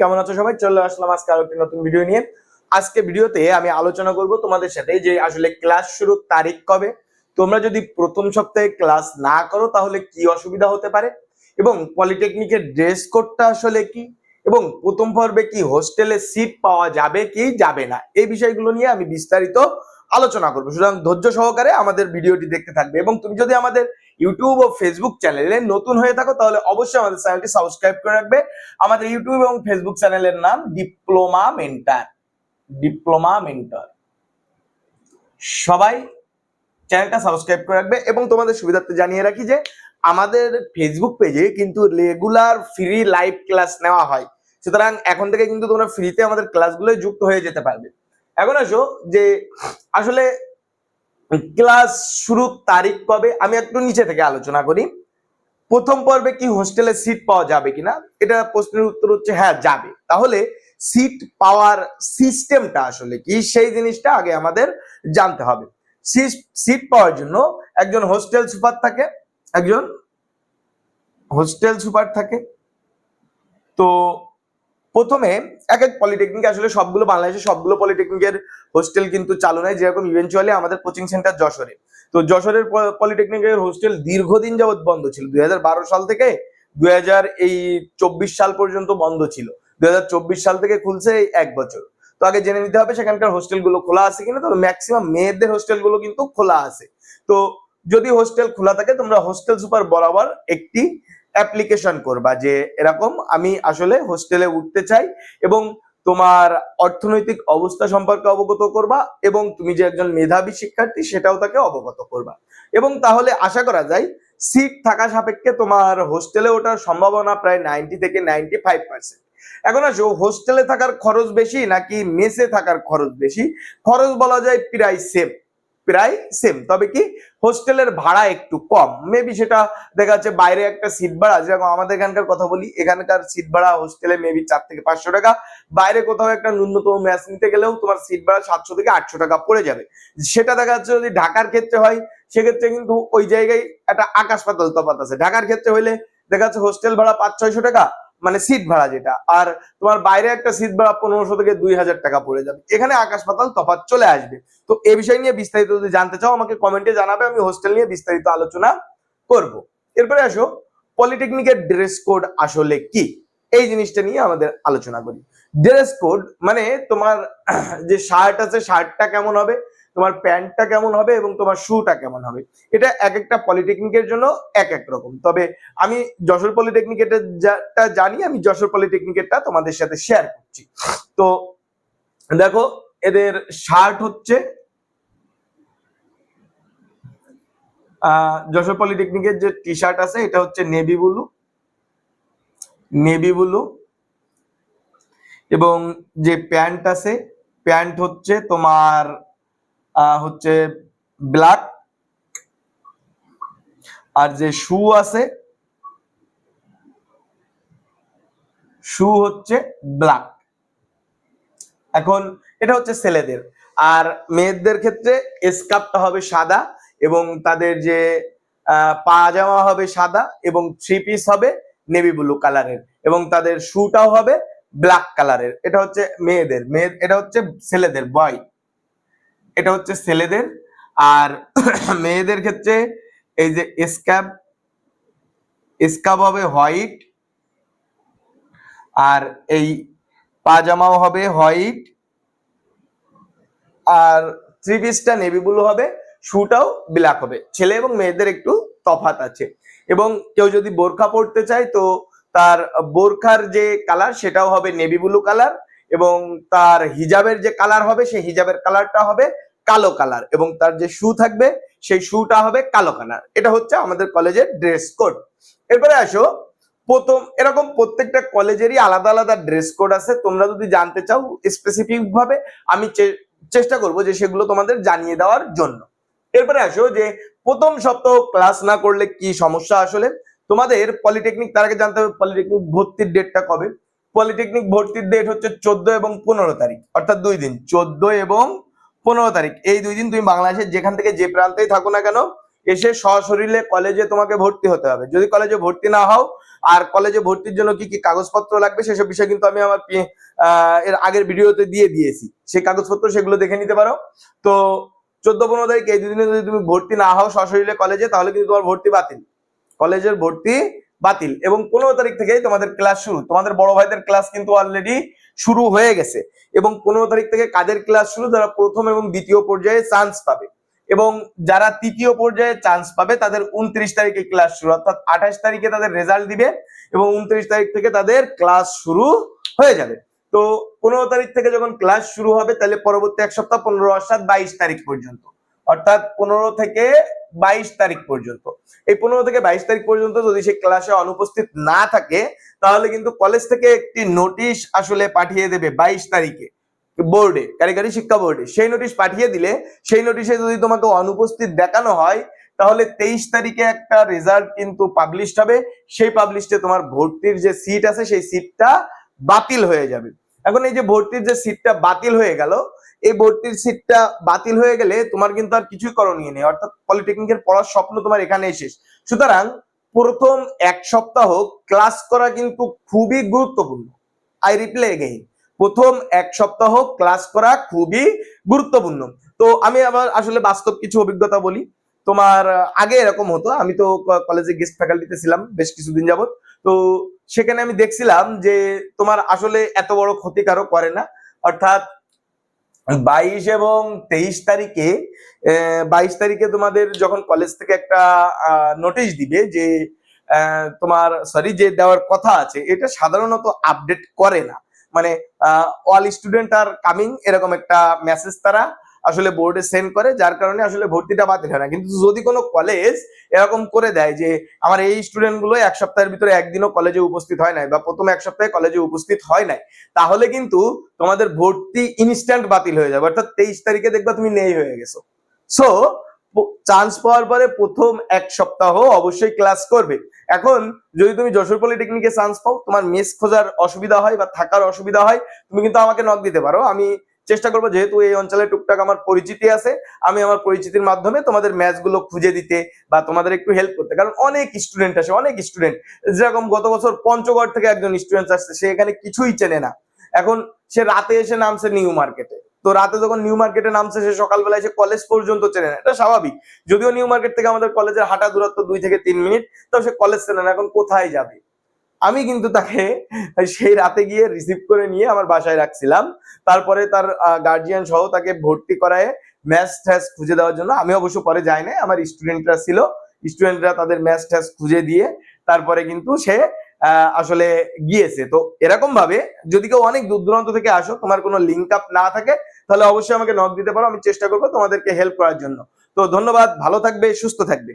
কেমন আছো সবাই? চলে আসলাম আজকে আরও একটি নতুন ভিডিও নিয়ে। আজকে ভিডিওতে আমি আলোচনা করব তোমাদের সাথে যে আসলে ক্লাস শুরুর তারিখ কবে। তোমরা যদি প্রথম সপ্তাহে ক্লাস না করো, তাহলে কি অসুবিধা হতে পারে? এবং পলিটেকনিকের ড্রেস কোডটা আসলে কি? এবং প্রথম পর্বে কি হোস্টেলে সিট পাওয়া যাবে কি যাবে না? এই বিষয়গুলো নিয়ে আমি বিস্তারিত আলোচনা করব। সুতরাং ধৈর্য সহকারে আমাদের ভিডিওটি দেখতে থাকবে। এবং তুমি যদি আমাদের ইউটিউব ও ফেসবুক চ্যানেলে নতুন হয়ে থাকো, তাহলে অবশ্যই আমাদের চ্যানেলটি সাবস্ক্রাইব করে রাখবে। আমাদের ইউটিউব এবং ফেসবুক চ্যানেলের নাম ডিপ্লোমা মেন্টার ডিপ্লোমা মেন্টর সবাই চ্যানেলটা সাবস্ক্রাইব করে রাখবে এবং তোমাদের সুবিধার্থে জানিয়ে রাখি যে, আমাদের ফেসবুক পেজে কিন্তু রেগুলার ফ্রি লাইভ ক্লাস নেওয়া হয়। সুতরাং এখন থেকে কিন্তু তোমরা ফ্রিতে আমাদের ক্লাসগুলো যুক্ত হয়ে যেতে পারবে। এখন আসো যে, আসলে ক্লাস শুরুর তারিখ কবে? আমি একটু নিচে থেকে আলোচনা করি। প্রথম পর্বে কি হোস্টেলে সিট পাওয়া যাবে কিনা? এটা প্রশ্নের উত্তর হচ্ছে হ্যাঁ যাবে। তাহলে সিট পাওয়ার সিস্টেমটা আসলে কি? সেই জিনিসটা আগে আমাদের জানতে হবে। সিট পাওয়ার জন্য একজন হোস্টেল সুপার থাকে, একজন হোস্টেল সুপার থাকে। তো প্রথমে এক এক পলিটেকনিক আসলে সবগুলো বাংলাদেশে সবগুলো পলিটেকনিকের হোস্টেল কিন্তু চালু নয় যেরকম ইভেনচুয়ালি আমাদের কোচিং সেন্টার যশোরে। তো যশোরের পলিটেকনিকের হোস্টেল দীর্ঘদিন যাবৎ বন্ধ ছিল। দুই হাজার বারো সাল থেকে দুই হাজার এই চব্বিশ সাল পর্যন্ত বন্ধ ছিল। দুই সাল থেকে খুলছে এক বছর। তো আগে জেনে নিতে হবে সেখানকার হোস্টেলগুলো খোলা আছে কিনা, তবে ম্যাক্সিমাম মেয়েদের হোস্টেলগুলো কিন্তু খোলা আছে। তো যদি হোস্টেল খোলা থাকে, তোমরা হোস্টেল সুপার বরাবর একটি অ্যাপ্লিকেশন করবা যে এরকম আমি আসলে হোস্টেলে উঠতে চাই এবং তোমার অর্থনৈতিক অবস্থা সম্পর্কে অবগত করবা এবং তুমি যে একজন মেধাবী শিক্ষার্থী সেটাও তাকে অবগত করবা। এবং তাহলে আশা করা যায় সিট থাকা সাপেক্ষে তোমার হোস্টেলে ওঠার সম্ভাবনা প্রায় নাইনটি থেকে নাইনটি ফাইভ পার্সেন্ট এখন আসো হোস্টেলে থাকার খরচ বেশি নাকি মেসে থাকার খরচ বেশি? খরচ বলা যায় প্রায় সেম প্রায় সেম তবে কি হোস্টেলের ভাড়া একটু কম। মেবি সেটা দেখা যাচ্ছে বাইরে একটা সিট ভাড়া, যেরকম আমাদের এখানকার কথা বলি, এখানকার সিট ভাড়া হোস্টেলে মেবি চার থেকে পাঁচশো টাকা। বাইরে কোথাও একটা ন্যূনতম ম্যাচ নিতে গেলেও তোমার সিট ভাড়া সাতশো থেকে আটশো টাকা পড়ে যাবে। সেটা দেখা যাচ্ছে যদি ঢাকার ক্ষেত্রে হয়, সেক্ষেত্রে কিন্তু ওই জায়গায় একটা আকাশ পাতাল তফাত আছে। ঢাকার ক্ষেত্রে হইলে দেখা যাচ্ছে হোস্টেল ভাড়া পাঁচ ছয়শো টাকা মানে সিট ভাড়া যেটা। আর তোমার বাইরে একটা সিট ভাড়া পনেরোশো থেকে দুই হাজার টাকা পড়ে যাবে। এখানে আকাশ পাতাল তফাৎ চলে আসবে। তো এ বিষয় নিয়ে বিস্তারিত যদি জানতে চাও, আমাকে কমেন্টে জানাবে, আমি হোস্টেল নিয়ে বিস্তারিত আলোচনা করব। এরপরে আসো পলিটেকনিকের ড্রেস কোড আসলে কি? এই জিনিসটা নিয়ে আমাদের আলোচনা করি। ড্রেস কোড মানে তোমার যে শার্ট আছে শার্টটা কেমন হবে, তোমার প্যান্টটা কেমন হবে এবং তোমার শুটা কেমন হবে। এটা এক একটা পলিটেকনিকের জন্য এক এক রকম। তবে আমি যশোর পলিটেকনিকেরটা জানি, আমি যশোর পলিটেকনিকেরটা তোমাদের সাথে শেয়ার করছি। তো দেখো, এদের শার্ট হচ্ছে আহ যশোর পলিটেকনিকের যে টি শার্ট আছে, এটা হচ্ছে নেভি ব্লু নেভি ব্লু এবং যে প্যান্ট আছে, প্যান্ট হচ্ছে তোমার হচ্ছে ব্ল্যাক। আর যে শু আছে, শু হচ্ছে ব্ল্যাক। এখন এটা হচ্ছে ছেলেদের। আর মেয়েদের ক্ষেত্রে স্কার্ফটা হবে সাদা এবং তাদের যে পাজামা হবে সাদা এবং থ্রি পিস হবে নেভি ব্লু কালারের এবং তাদের শুটাও হবে ব্ল্যাক কালারের, এটা হচ্ছে মেয়েদের, মেয়ে, এটা হচ্ছে ছেলেদের, বয়। এটা হচ্ছে ছেলেদের, আর মেয়েদের ক্ষেত্রে এই যে স্ক্যাব স্কাব হবে হোয়াইট, আর এই পাজামাও হবে হোয়াইট, আর থ্রি পিসটা নেভি ব্লু হবে, শুটাও ব্ল্যাক হবে। ছেলে এবং মেয়েদের একটু তফাত আছে। এবং কেউ যদি বোরখা পড়তে চায় তো তার বোরখার যে কালার সেটাও হবে নেভি ব্লু কালার এবং তার হিজাবের যে কালার হবে, সেই হিজাবের কালারটা হবে কালো কালার এবং তার যে শু থাকবে, সেই শুটা হবে কালো কালার এটা হচ্ছে আমাদের কলেজের ড্রেস কোড এরপরে আসো, প্রথম, এরকম প্রত্যেকটা কলেজেরই আলাদা আলাদা ড্রেস কোড আছে। তোমরা যদি জানতে চাও স্পেসিফিক ভাবে, আমি চেষ্টা করব যে সেগুলো তোমাদের জানিয়ে দেওয়ার জন্য। এরপরে আসো যে, প্রথম সপ্তাহ ক্লাস না করলে কি সমস্যা আসলে? তোমাদের পলিটেকনিক তার আগে জানতে হবে পলিটেকনিক ভর্তির ডেটটা কবে? পলিটেকনিক ভর্তির ডেট হচ্ছে চোদ্দ এবং পনেরো তারিখ, অর্থাৎ দুই দিন, চোদ্দ এবং পনেরো তারিখ। এই দুই দিন তুমি বাংলাদেশের যেখান থেকে যে প্রান্তেই থাকো না কেন, এসে সশরীরে কলেজে তোমাকে ভর্তি হতে হবে। যদি কলেজে ভর্তি না হও, আর কলেজে ভর্তির জন্য কি কি কাগজপত্র লাগবে, সেসব বিষয় কিন্তু আমি আমার এর আগের ভিডিওতে দিয়ে দিয়েছি। সেই কাগজপত্র সেগুলো দেখে নিতে পারো। তো চোদ্দ পনেরো তারিখ, এই দুদিনে যদি তুমি ভর্তি না হও সশরীরে কলেজে তাহলে কিন্তু তোমার ভর্তি বাতিল। কলেজের ভর্তি বাতিল এবং পনেরো তারিখ থেকেই তোমাদের ক্লাস শুরু। তোমাদের বড় ভাইদের ক্লাস কিন্তু অলরেডি শুরু হয়ে গেছে এবং পনেরো তারিখ থেকে কাদের ক্লাস শুরু? যারা প্রথম এবং দ্বিতীয় পর্যায়ে চান্স পাবে। এবং যারা তৃতীয় পর্যায়ে চান্স পাবে, তাদের উনত্রিশ তারিখে ক্লাস শুরু, অর্থাৎ আঠাশ তারিখে তাদের রেজাল্ট দিবে এবং উনত্রিশ তারিখ থেকে তাদের ক্লাস শুরু হয়ে যাবে। তো পনেরো তারিখ থেকে যখন ক্লাস শুরু হবে, তাহলে পরবর্তী এক সপ্তাহ, পনেরো, অর্থাৎ বাইশ তারিখ পর্যন্ত। অর্থাৎ পনেরো থেকে বাইশ তারিখ পর্যন্ত। এই পনেরো থেকে বাইশ তারিখ পর্যন্ত যদি সে ক্লাসে অনুপস্থিত না থাকে, তাহলে কিন্তু কলেজ থেকে একটি নোটিশ আসলে পাঠিয়ে দেবে বাইশ তারিখে। বোর্ডে কারিগরি শিক্ষা বোর্ডে সেই নোটিশ পাঠিয়ে দিলে, সেই নোটিশে যদি তোমাকে অনুপস্থিত দেখানো হয়, তাহলে তেইশ তারিখে একটা রেজাল্ট কিন্তু পাবলিশ হবে। সেই পাবলিশে তোমার ভর্তির যে সিট আছে, সেই সিটটা বাতিল হয়ে যাবে। এখন এই যে ভর্তির যে সিটটা বাতিল হয়ে গেল, এই ভর্তির সিটটা বাতিল হয়ে গেলে তোমার কিন্তু আর কিছুই করণীয় নেই। অর্থাৎ পলিটেকনিকের পড়ার স্বপ্ন তোমার এখানেই শেষ। সুতরাং প্রথম এক সপ্তাহ ক্লাস করা কিন্তু খুবই গুরুত্বপূর্ণ। আই রিপ্লে এগেইন প্রথম এক সপ্তাহ ক্লাস করা খুবই গুরুত্বপূর্ণ। তো আমি আবার আসলে বাস্তব কিছু অভিজ্ঞতা বলি। তোমার আগে এরকম হতো। আমি তো কলেজে গেস্ট ফ্যাকাল্টিতে ছিলাম বেশ কিছুদিন যাবত তো সেখানে আমি দেখছিলাম যে তোমার আসলে এত বড় ক্ষতিকারক করে না। অর্থাৎ বাইশ এবং তেইশ তারিখে বাইশ তারিখে তোমাদের যখন কলেজ থেকে একটা নোটিশ দিবে যে তোমার সরি যে দেওয়ার কথা আছে, এটা সাধারণত আপডেট করে না। মানে অল স্টুডেন্ট আর কামিং এরকম একটা মেসেজ তারা আসলে বোর্ডে সেন্ড করে, যার কারণে আসলে ভর্তিটা বাতিল হয় না। কিন্তু যদি কোনো কলেজ এরকম করে দেয় যে, আমার এই স্টুডেন্টগুলো এক সপ্তাহের ভিতরে একদিনও কলেজে উপস্থিত হয় নাই বা প্রথম এক সপ্তাহে কলেজে উপস্থিত হয় নাই, তাহলে কিন্তু তোমাদের ভর্তি ইনস্ট্যান্ট বাতিল হয়ে যাবে। অর্থাৎ তেইশ তারিখে দেখবা তুমি নেই হয়ে গেছো। সো চান্স পাওয়ার পরে প্রথম এক সপ্তাহ অবশ্যই ক্লাস করবে। এখন যদি তুমি যশোর পলিটেকনিকে চান্স পাও, তোমার মেস খোঁজার অসুবিধা হয় বা থাকার অসুবিধা হয়, তুমি কিন্তু আমাকে নক দিতে পারো। আমি চেষ্টা করব, যেহেতু এই অঞ্চলে টুকটাক আমার পরিচিতি আছে, আমি আমার পরিচিতির মাধ্যমে তোমাদের ম্যাচগুলো খুঁজে দিতে বা তোমাদের একটু হেল্প করতে। কারণ অনেক স্টুডেন্ট আসে, অনেক স্টুডেন্ট যেরকম গত বছর পঞ্চগড় থেকে একজন স্টুডেন্ট আসছে, সে এখানে কিছুই চেনে না। এখন সে রাতে এসে নামছে নিউ মার্কেটে। তো রাতে যখন নিউ মার্কেটে নামছে, সে সকালবেলা এসে কলেজ পর্যন্ত চেনে না। এটা স্বাভাবিক। যদিও নিউ মার্কেট থেকে আমাদের কলেজের হাঁটা দূরত্ব দুই থেকে তিন মিনিট, তো সে কলেজ চেনে না, এখন কোথায় যাবে? আমি কিন্তু তাকে সেই রাতে গিয়ে রিসিভ করে নিয়ে আমার বাসায় রাখছিলাম। তারপরে তার গার্জিয়ান সহ তাকে ভর্তি করায় ম্যাচ ট্যাস খুঁজে দেওয়ার জন্য। আমি অবশ্য পরে যাই নাই, আমার স্টুডেন্টরা ছিল। স্টুডেন্টরা তাদের ম্যাচ ট্যাস খুঁজে দিয়ে তারপরে কিন্তু সে আসলে গিয়েছে। তো এরকম ভাবে যদি কেউ অনেক দূর দূরান্ত থেকে আসো, তোমার কোনো লিঙ্ক আপ না থাকে, তাহলে অবশ্যই আমাকে নক দিতে পারো। আমি চেষ্টা করব তোমাদেরকে হেল্প করার জন্য। তো ধন্যবাদ, ভালো থাকবে, সুস্থ থাকবে।